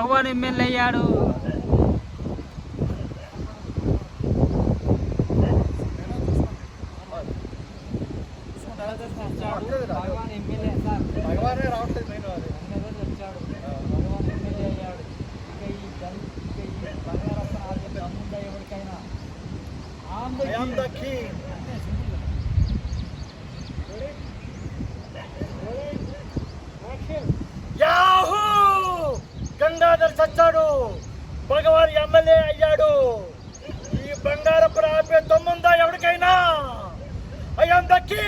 భగవాన్ MLA అయ్యాడు భగవాన్ MLA sir భగవానే రావట్లేదు main అది అన్నగారు వచ్చాడు భగవాన్ ఎమ్మెల్యే అయ్యాడు ఇక ఈ జన్ ఇక ఈ బంగారప్ప ఆలయం దమ్ముందా ఎవరికైనా on the I am the king. king. అంతే సింపుల్. యాహూ గంగాధర్ చచ్చాడు భగవాన్ ఎమ్మెల్యే అయ్యాడు. ఈ బంగారపు ఆపే తమ్ముందా ఎవరికైనా? I am దక్కి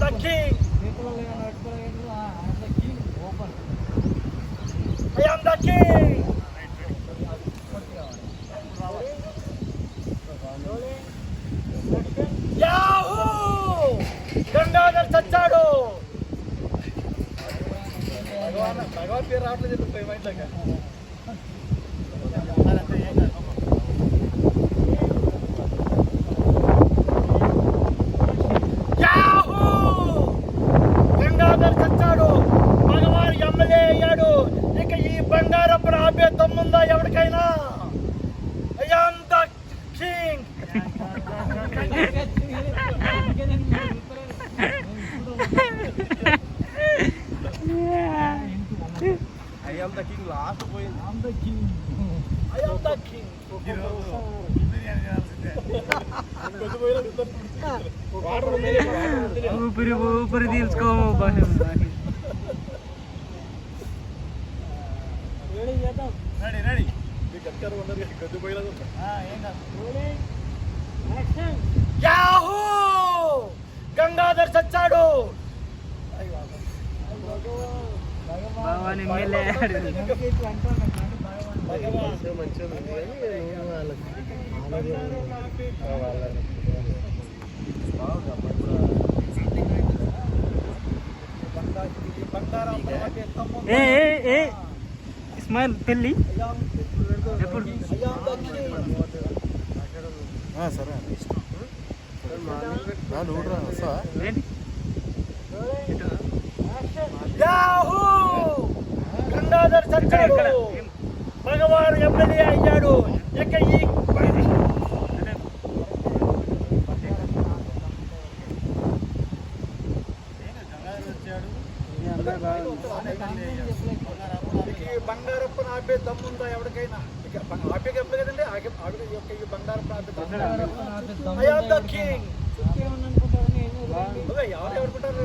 the king the king the king yahoo Gangadhar చచ్చాడు భగవాన్ పేరు రావట్లేదు మైండ్లోకి యాహూ గంగాధర్ చచ్చాడు భగవాన్ ఎమ్మెల్యే అయ్యాడు ఇక ఈ బంగారపు ఆపే తమ్ముందా ఎవరికైనా I am the king I am the king last పోయింది ఐ ఆమ్ ద కింగ్ ఊపిరి ఊపిరి తీసుకో రెడీ రెడీ గట్టారు ఉండరు గడ్డు పోయినది యాహూ గంగాధర్ చచ్చాడు భగవాన్ ఎమ్మెల్యే అయ్యాడు భగవాన్ మంచిగా ఉంది కానీ నువ్వు వాళ్ళకి వాళ్ళని బంగారం ఏ ఏ ఇస్మాయిల్ పెళ్ళి ఎప్పుడు? సరే. నూడరా వస్తా ఏంటి యాహూ గంగాధర్ చచ్చాడు ఎక్కడ? భగవాన్ ఎమ్మెల్యే అయ్యాడు. ఇక ఈ ఇక ఈ బంగారపు ఆపే దమ్ముందా ఎవరికైనా? ఇక ఆపే ఎప్పుడు కదండి? ఆవిడ యొక్క ఈ బంగారపు ఆపే దమ్ము. ఎవరు ఎవరుకుంటారు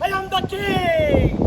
I am the king.